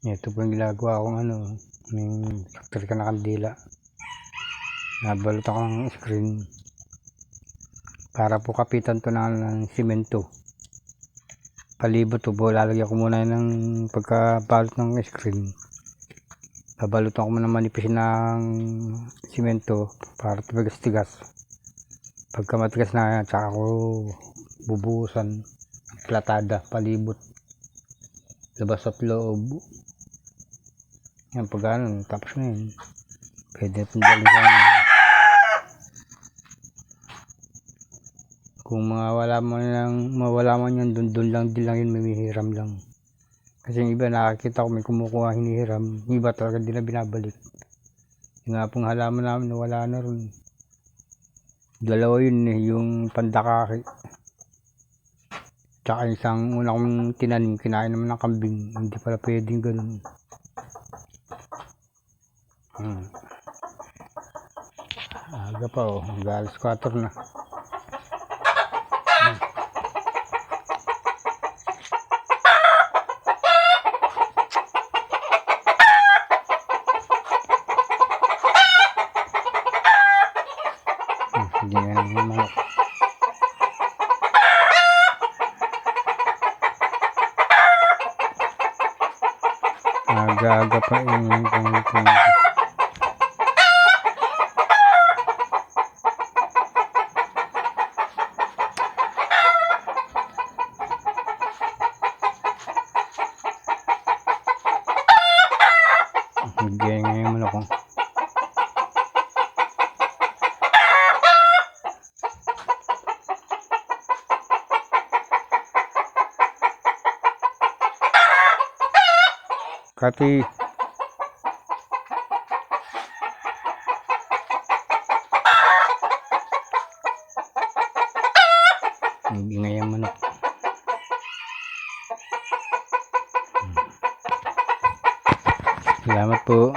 Ito po yung ginagawa kong ano, yung electric na kandila. Nabalot ako ng screen para po kapitan to ng, ng simento. Palibot to po, lalagyan ko muna ng pagkabalot ng screen. Babalutan ko muna manipis ng simento para tigas-tigas. Pagka matigas na tsaka ko bubuhusan platada, palibot. Labas at loob. Yan, pag ano, tapos na yun. Pwede itong dalihan. Kung mawala mo lang, mawala man yan, dun, dun lang din lang yun, may hiram lang. Kasi yung iba nakakita ko may kumukuha hinihiram, yung iba talaga din na binabalik. Yung nga pong halaman namin nawala na ron. Dalawa yun eh, yung pandakaki. Tsaka isang una kong tinanim, kinain naman ng kambing. Hindi pala pwedeng ganun. Hmm. Aga pa oh, galas 4 na. Hmm, naman. Aga-aga pa yung kung Bigyan nga yung manok ko. Kati. Yung manok. Salamat po.